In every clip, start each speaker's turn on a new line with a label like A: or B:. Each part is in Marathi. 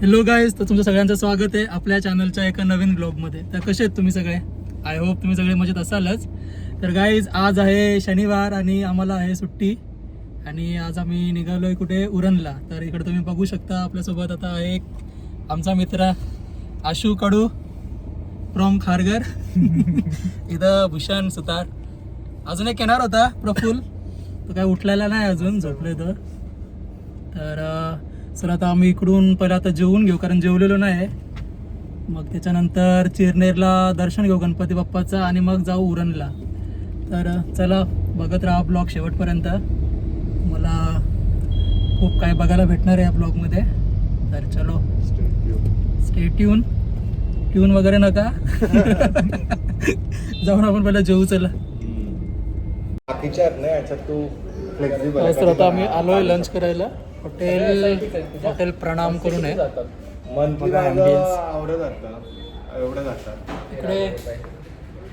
A: हॅलो गाईज तर तुमचं सगळ्यांचं स्वागत आहे आपल्या चॅनलच्या एका नवीन ब्लॉगमध्ये तर कसे आहेत तुम्ही सगळे? आय होप तुम्ही सगळे मजेत असालच. तर गाईज आज आहे शनिवार आणि आम्हाला आहे सुट्टी. आणि आज आम्ही निघालो आहे कुठे? उरणला. तर इकडे तुम्ही बघू शकता आपल्यासोबत आता आहे एक आमचा मित्र आशू कडू फ्रॉम खारगर इथं भूषण सुतार. अजून एक येणार होता प्रफुल तो काय उठलेला नाही अजून झोपले तर तर चला आता आम्ही इकडून पहिला आता जेवून घेऊ कारण जेवलेलो नाही मग त्याच्यानंतर चिरनेरला दर्शन घेऊ गणपती बाप्पाचं आणि मग जाऊ उरणला. तर चला बघत राहा ब्लॉग शेवटपर्यंत. मला खूप काय बघायला भेटणार आहे या ब्लॉगमध्ये. तर चलो. स्टे ट्यून ट्यून वगैरे नका. जाऊन आपण पहिला जेवू चला. आता आम्ही आलोय लंच करायला. हॉटेल हॉटेल प्रणाम करून आहे
B: मंथली
A: बघा ambience.
B: आवडत जातं. एवढं जातं.
A: इकडे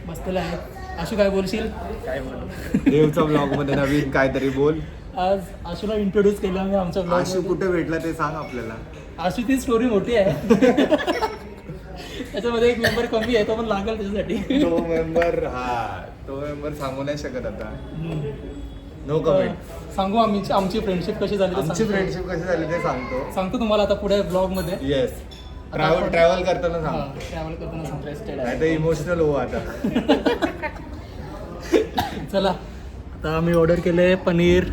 A: बसलेला आहे आशू काय बोलशील?
B: देवचा ब्लॉगमध्ये नवीन काहीतरी बोल.
A: आज आशूला इंट्रोड्यूस केलं आम्ही आमच्या
B: आशू
A: ब्लॉग
B: कुठे भेटला ते सांग आपल्याला.
A: आशू ती स्टोरी मोठी आहे. त्याच्यामध्ये एक मेंबर कमी आहे तो पण लागेल त्याच्यासाठी.
B: तो मेंबर हा तो मेंबर सांगू नाही शकत आता. नो कमेंट
A: सांगू आम्ही आमची फ्रेंडशिप कशी झाली ते
B: आमची
A: सांगतो.
B: फ्रेंडशिप कशी झाली ते सांगतो.
A: सांगतो तुम्हाला आता पुढे ब्लॉगमध्ये.
B: येस ट्रॅव्हल ट्रॅव्हल करताना सांग
A: ट्रॅव्हल करताना इंटरेस्टेड आहे.
B: नाही तर इमोशनल हो आता.
A: चला. आता आम्ही ऑर्डर केले पनीर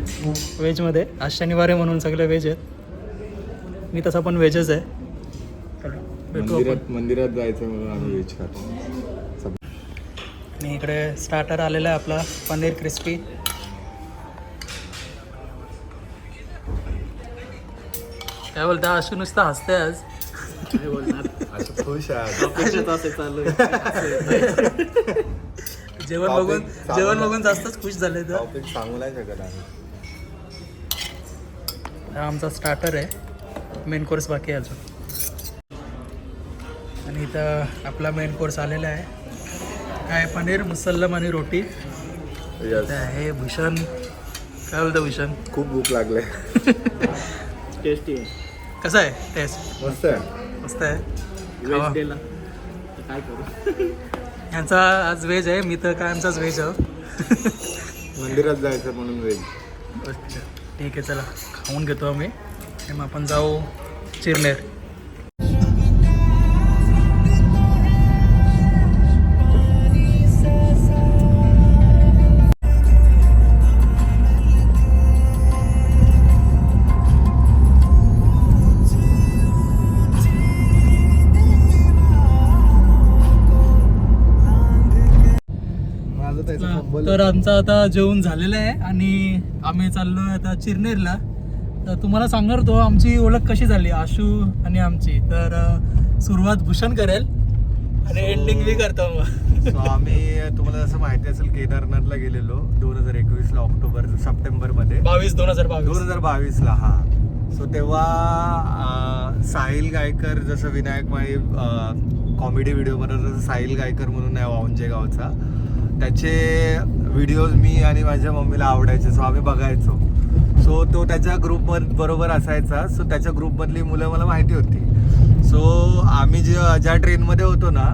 A: व्हेजमध्ये आज शनिवार आहे म्हणून सगळे व्हेज आहेत. मी तसा पण व्हेजच आहे. चला, भेटू आपण.
B: मंदिरात मंदिरात जायचं म्हणून आम्ही व्हेज खातो.
A: आणि इकडे स्टार्टर आलेला आहे आपला पनीर क्रिस्पी काय बोलता? अशी नुसतं हसते आज.
B: असं खुश आहे
A: जेवण बघून. जेवण बघून जास्तच खुश झाले तर.
B: टॉपिक सांगू नाही शकत आम्ही.
A: हा आमचा स्टार्टर आहे. मेन कोर्स बाकी आहे अजून. आणि इथं आपला मेन कोर्स आलेला आहे. काय पनीर मुसल्लम आणि रोटी. इथं आहे भूषण. काय बोलतं भूषण?
B: खूप भूक लागले.
A: टेस्टी कसं आहे? टेस्ट
B: मस्त आहे.
A: मस्त आहे. खावा. यांचा आज व्हेज आहे मी तर काय आमचाच व्हेज आहो.
B: मंदिरात जायचं म्हणून वेळ
A: अच्छा. ठीक आहे चला. खाऊन घेतो आम्ही. आणि मग आपण जाऊ चिरनेर. तर आमचं आता जेवण झालेलं आहे आणि आम्ही चाललो आता चिरनेरला. तर तुम्हाला सांगणार तो आमची ओळख कशी झाली? आशू आणि आमची. तर सुरुवात भूषण करेल आणि एंडिंग मी करतो मग.
B: आम्ही तुम्हाला जसं माहिती असेल केदारनाथला गेलेलो दोन हजार एकवीस ला ऑक्टोबर सप्टेंबरमध्ये
A: बावीस दोन हजार
B: दोन
A: बावीस
B: हजार बावीस ला हा. सो तेव्हा साहिल गायकर जसं विनायक माळी कॉमेडी व्हिडिओमध्ये जसं साहिल गायकर म्हणून आहे वाऊंजे गावचा. त्याचे व्हिडिओज मी आणि माझ्या मम्मीला आवडायचे सो आम्ही बघायचो. सो तो त्याच्या ग्रुप बरोबर असायचा. सो त्याच्या ग्रुपमधली मुलं मला माहिती होती. सो आम्ही जे ज्या ट्रेनमध्ये होतो ना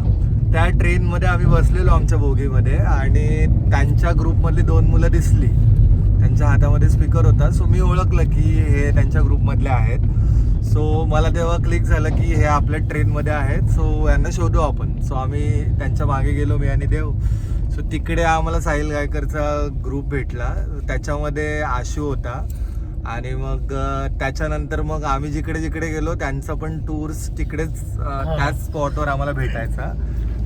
B: त्या ट्रेनमध्ये आम्ही बसलेलो आमच्या बोगीमध्ये आणि त्यांच्या ग्रुपमधली दोन मुलं दिसली. त्यांच्या हातामध्ये स्पीकर होता. सो मी ओळखलं की हे त्यांच्या ग्रुपमधले आहेत. सो मला तेव्हा क्लिक झालं की हे आपल्या ट्रेनमध्ये आहेत. सो यांना शोधू आपण. सो आम्ही त्यांच्या मागे गेलो मी आणि देव. सो तिकडे आम्हाला साहिल गायकरचा ग्रुप भेटला. त्याच्यामध्ये आशू होता. आणि मग त्याच्यानंतर मग आम्ही जिकडे जिकडे गेलो त्यांचा पण टूर्स तिकडेच त्याच स्पॉटवर आम्हाला भेटायचा.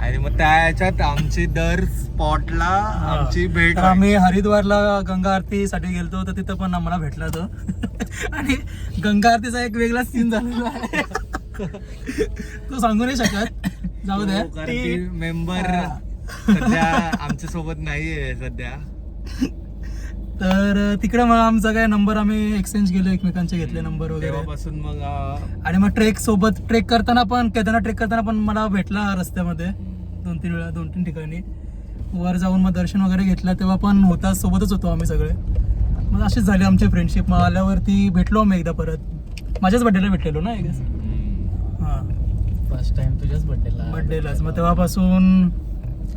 B: आणि मग त्या याच्यात आमची दर स्पॉटला आमची भेट
A: तर आम्ही हरिद्वारला गंगा आरतीसाठी गेलतो तर तिथं पण आम्हाला भेटला तो. आणि गंगा आरतीचा एक वेगळा सीन झालेला आहे. तो सांगू नाही शकत. जाऊ द्या
B: मेंबर. सध्या आमच्यासोबत नाहीये सध्या.
A: तर तिकडे मग आमचा काय नंबर आम्ही एक्सचेंज केले एकमेकांचे घेतले नंबर वगैरे.
B: तेव्हापासून मग अं,
A: आणि मग ट्रेक सोबत ट्रेक करताना पण केदारनाथ ट्रेक करताना पण मला भेटला रस्त्यामध्ये दोन तीन वेळा दोन तीन ठिकाणी. वर जाऊन मग दर्शन वगैरे घेतलं तेव्हा पण होता सोबतच होतो आम्ही सगळे. मग अशीच झाली आमची फ्रेंडशिप मग आल्यावरती भेटलो आम्ही एकदा परत. माझ्याच बड्डेला भेटलेलो ना हां.
C: फर्स्ट टाइम तुझ्याच बर्थडेला
A: बड्डेलाच मग तेव्हापासून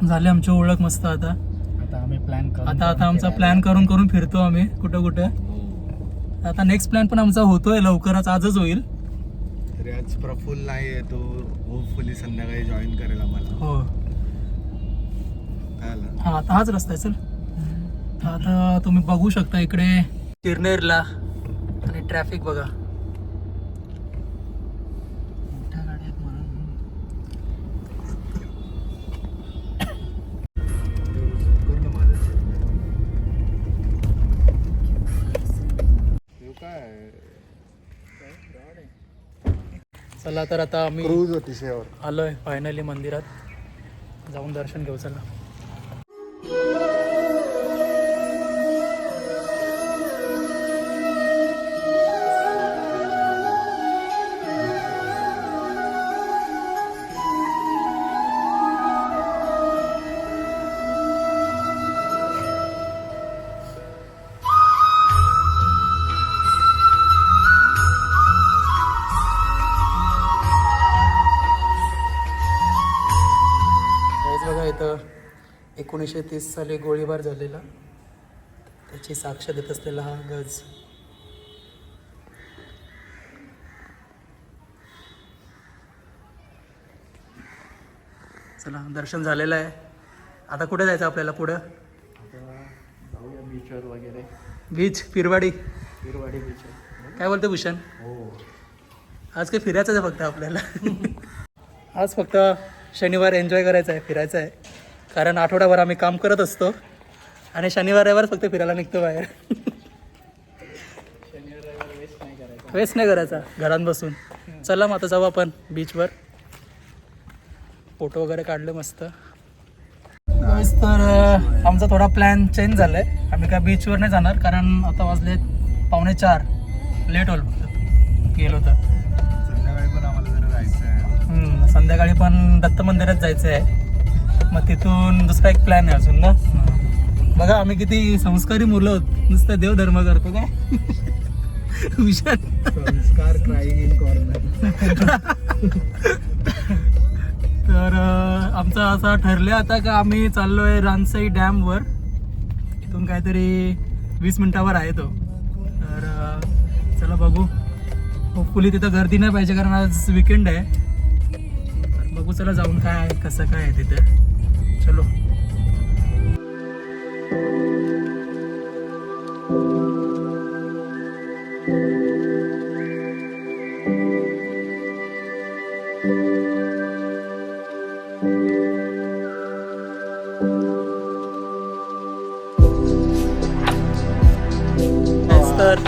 A: झाली आमची ओळख मस्त आता.
C: आता आम्ही प्लॅन करू
A: आता आता आमचा प्लॅन करून करून फिरतो आम्ही कुठं कुठं. आता नेक्स्ट प्लॅन पण आमचा होतोय लवकरच आजच होईल.
B: तरी आज प्रफुल्ल नाही आहे तो होपफुली संध्याकाळी जॉईन करेल आम्हाला.
A: हो? हा आता हाच रस्ता आहे चल. तर आता तुम्ही बघू शकता इकडे तिरनेरला आणि ट्रॅफिक बघा. चला तर आता आम्ही
B: क्रूज होती शेवर
A: आलोय फायनली मंदिरात. जाऊन दर्शन घेऊ चला. इथं एकोणीसशे तीस साली गोळीबार झालेला. त्याची साक्ष देत असलेला हा गज. चला दर्शन झालेलं आहे. आता कुठे जायचं आपल्याला पुढं?
C: जाऊया बीचवर वगैरे.
A: बीच पिरवाडी
C: हिरवाडी बीचवर
A: काय बोलतो भूषण?
C: हो.
A: आज काही फिरायचंच आहे फक्त आपल्याला. आज फक्त शनिवार एन्जॉय करायचं आहे फिरायचं आहे. कारण आठवड्याभर आम्ही काम करत असतो आणि शनिवार रविवार फक्त फिरायला निघतो बाहेर.
C: वेस्ट नाही करायचा
A: घरात बसून. चला मग आता जाऊ आपण बीचवर फोटो वगैरे काढले मस्त. तर आमचा थोडा प्लॅन चेंज झाला आहे आम्ही काय बीचवर नाही जाणार कारण आता वाजले पावणे चार. लेट होईल गेलो तर.
B: संध्याकाळी पण
A: दत्त मंदिरात जायचं आहे मग तिथून दुसरा एक प्लॅन आहे अजून ना? बघा आम्ही किती संस्कारी मुलं आहोत. नुसतं देवधर्म करतो काय? विषय
B: संस्कार क्राईंग इन कॉर्नर
A: तर आमचं असं ठरलं आता का आम्ही चाललोय रानसाई डॅमवर इथून काहीतरी वीस मिनिटावर आहे तो. तर चला बघू. होपफुली तिथं गर्दी नाही पाहिजे कारण आज विकेंड आहे. बघू चला जाऊन काय आहे कसं काय आहे तिथे? चलो. तर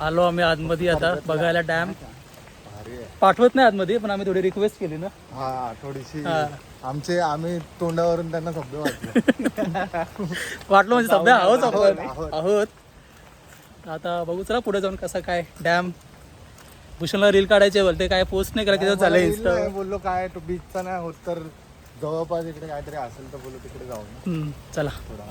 A: आलो आम्ही आतमध्ये आता बघायला डॅम. पाठवत नाही आतमध्ये पण आम्ही थोडी रिक्वेस्ट केली ना.
B: हा थोडीशी
A: हा.
B: आमचे आम्ही तोंडावरून त्यांना शब्द वाटले
A: वाटलं म्हणजे सध्या आहोत
B: आहोत,
A: आपण.
B: आहोत.
A: आहोत. आता बघू चला पुढे जाऊन कसं काय डॅम भूषणला रील काढायचे बोलते काय पोस्ट नाही करा किती झालं
B: मला नाही बोललो काय तो बीचचा नाही होत तर जवळपास इकडे काहीतरी असेल तर बोललो तिकडे जाऊ ना
A: चला.
B: थोडा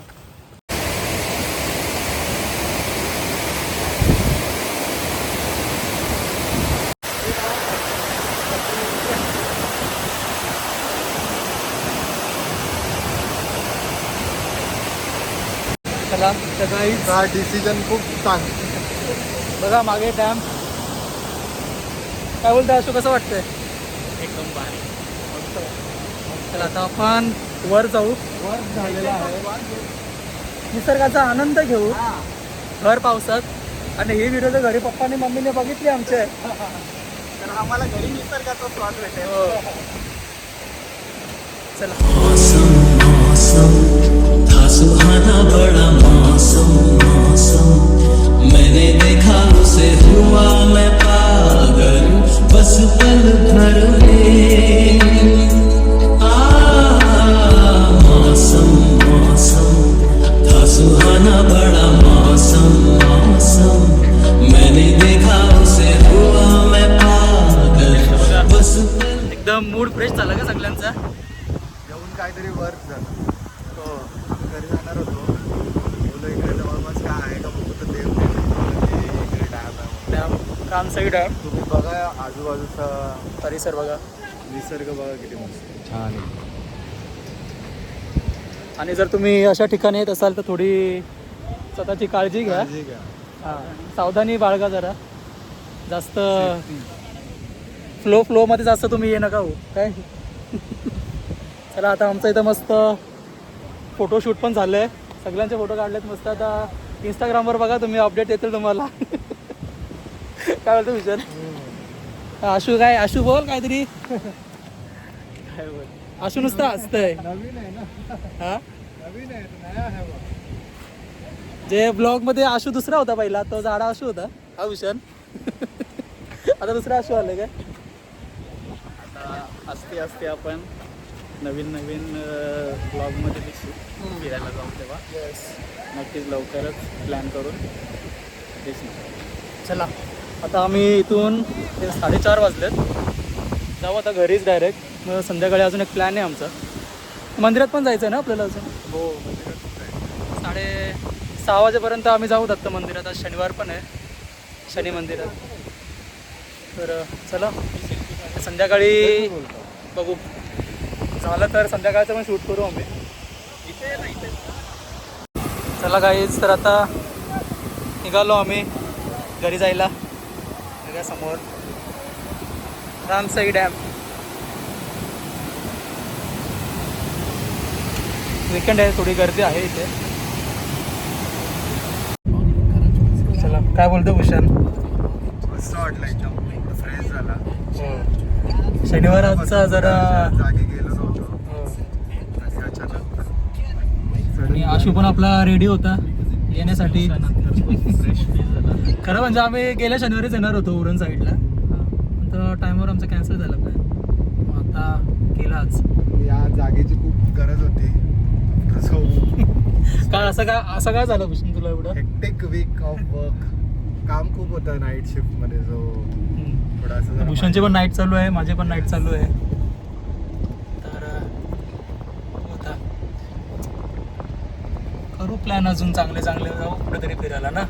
A: चला सकाळी
B: हा डिसिजन खूप चांगला
A: बघा मागे डॅम काय बोलतोय असं कसं वाटतंय?
C: एकदम भारी.
A: चला आता आपण वर जाऊ.
B: वर्क झालेला आहे.
A: निसर्गाचा आनंद घेऊ. भर पावसात. आणि ही व्हिडिओ तर घरी पप्पाने मम्मीने बघितली आमचे.
B: तर आम्हाला घरी निसर्गाचा स्वाद भेटेल.
A: हो. चला.
D: सुहाना बड़ा मौसम मौसम। मैंने देखा उसे हुआ मैं पागल। बस पल भर में
B: बघा आजूबाजूचा
A: परिसर बघा.
B: निसर्ग बघा किती मस्त. छान
A: आणि जर तुम्ही अशा ठिकाणी येत असाल तर थोडी स्वतःची काळजी घ्या.
B: काळजी घ्या.
A: हां सावधानी बाळगा जरा. जास्त फ्लो फ्लोमध्ये जास्त तुम्ही ये नका हो. काय? चला आता आमचं इथं मस्त फोटोशूट पण झालं आहे सगळ्यांचे फोटो काढलेत मस्त. आता इंस्टाग्रामवर बघा तुम्ही अपडेट येतील तुम्हाला. काय बोलतो विचार आशू काय आशू बोल काहीतरी.
C: काय बोल
A: आशू नुसतं हसतंय.
B: नवीन आहे ना.
A: हा?
B: नवीन आहे नया आहे बा.
A: जे ब्लॉगमध्ये आशू दुसरा होता पहिला तो झाडा आशू होता. हा भूषण. आता दुसरा आशू आलाय काय?
C: आता असते असते आपण नवीन नवीन ब्लॉगमध्ये दिसू. फिरायला जाऊ तेव्हा. नक्कीच लवकरच प्लॅन करून दिसणार.
A: चला. आता आम्ही इथून साडेचार वाजलेत. जाऊ आता घरीच डायरेक्ट मग संध्याकाळी अजून एक प्लॅन आहे आमचा. मंदिरात पण जायचं आहे ना आपल्याला अजून?
B: हो मंदिरातच आहे.
A: साडे सहा वाजेपर्यंत आम्ही जाऊ दत्त मंदिरात. आज शनिवार पण आहे. शनी मंदिरात. तर चला. संध्याकाळी बघू. झालं तर संध्याकाळचं पण शूट करू आम्ही. चला काहीच तर आता निघालो आम्ही घरी जायला. बघा समोर रामसाई डॅम. विकेंड आहे थोडी गर्दी आहे इथे. चला काय बोलतो भूषण?
B: मस्त वाटलं एकदम फ्रेश झाला.
A: शनिवार आजचा जरा
B: जागी गेलो नव्हतो.
A: हो.
B: असं अचानक.
A: आणि आशू पण आपला रेडी होता येण्यासाठी.
C: फ्रेश फील झाला
A: खरं म्हणजे आम्ही गेल्या शनिवारीच येणार होतो उरण साईडला. तर टायमावर आमचा कॅन्सल झाला प्लॅन आता केला आज
B: या जागेची खूप गरज होती.
A: काय असं काय असं काय झालं भूषण तुला एवढं?
B: हेक्टिक वीक ऑफ वर्क काम खूप होतं नाईट शिफ्टमध्ये जो. थोडासा
A: भूषणची पण. नाईट चालू आहे माझी पण नाईट चालू आहे. करू प्लॅन अजून चांगले चांगले जाऊ कुठेतरी फिरायला ना.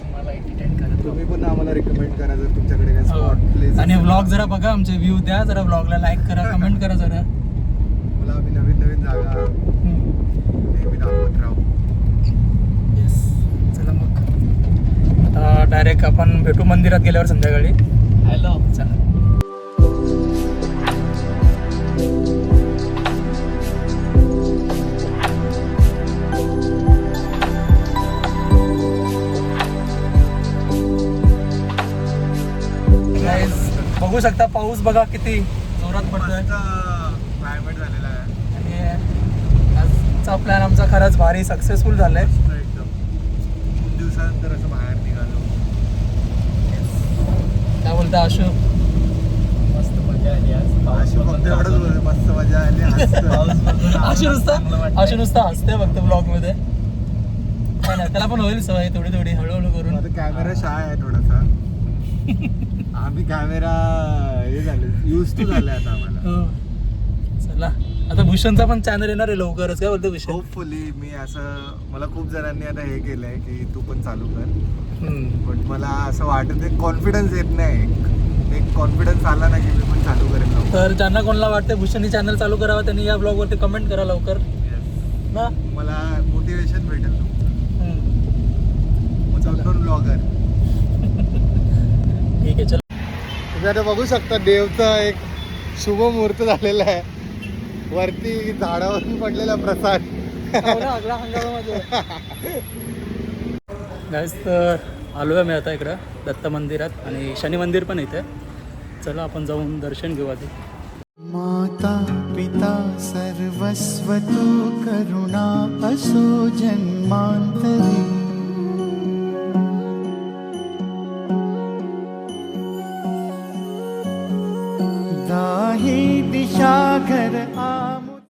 C: तुम्हाला एंटरटेन
B: तुम्ही पण आम्हाला रिकमेंड करा जर तुमच्याकडे
A: हो.
B: स्पॉट प्लेस
A: आणि व्लॉग जरा बघा आमचे व्ह्यू द्या जरा व्लॉगला लाईक करा कमेंट करा जरा.
B: मला आम्ही नवीन नवीन जागा नेहमी दाखवत राहू.
A: येस चला मग. आता डायरेक्ट आपण भेटू मंदिरात गेल्यावर संध्याकाळी.
C: हॅलो
A: चला. बघू शकता पाऊस बघा किती जोरात पडतोय.
B: क्लायमेट झालेला आहे.
A: आणि आजचा प्लॅन आमचा खरंच भारी सक्सेसफुल झालाय.
B: खूप दिवसानंतर असं बाहेर निघालो.
A: काय बोलता आशू?
C: मस्त मजा आली आज.
B: अशी मस्त मजा आली
A: नुसता नुसता हसते फक्त ब्लॉगमध्ये. त्याला पण होईल सवय थोडी थोडी हळूहळू करून.
B: आता कॅमेरा शाय आहे थोडासा. आम्ही कॅमेरा हे झाले युज टू झाले आता आम्हाला.
A: हो. चला. आता भूषणचा पण चॅनल येणार आहे लवकरच. काय बोलतो भूषण?
B: होपफुली मी असं मला खूप जणांनी आता हे केलंय की तू पण चालू कर.
A: हम्म.
B: बट मला असं वाटत एक कॉन्फिडन्स येत नाही. एक एक कॉन्फिडन्स आला ना की मी पण चालू करेन लवकर.
A: तर ज्यांना कोणाला वाटतं भूषणनी चॅनल चालू करावा त्यांनी या ब्लॉग वरती कमेंट करा लवकर. ना?
B: मला मोटिवेशन भेटेल
A: हम्म.
B: ब्लॉगर
A: ठीक आहे चल.
B: आता बघू शकता देवचा एक शुभ मुहूर्त झालेला आहे. वरती झाडावरून पडलेला प्रसाद.
A: तर आलो आहे मी आता इकडं दत्त मंदिरात आणि शनी मंदिर पण इथे. चला आपण जाऊन दर्शन घेऊ आधी.
E: माता पिता सर्वस्व तू करुणा असो जन्मांतरी.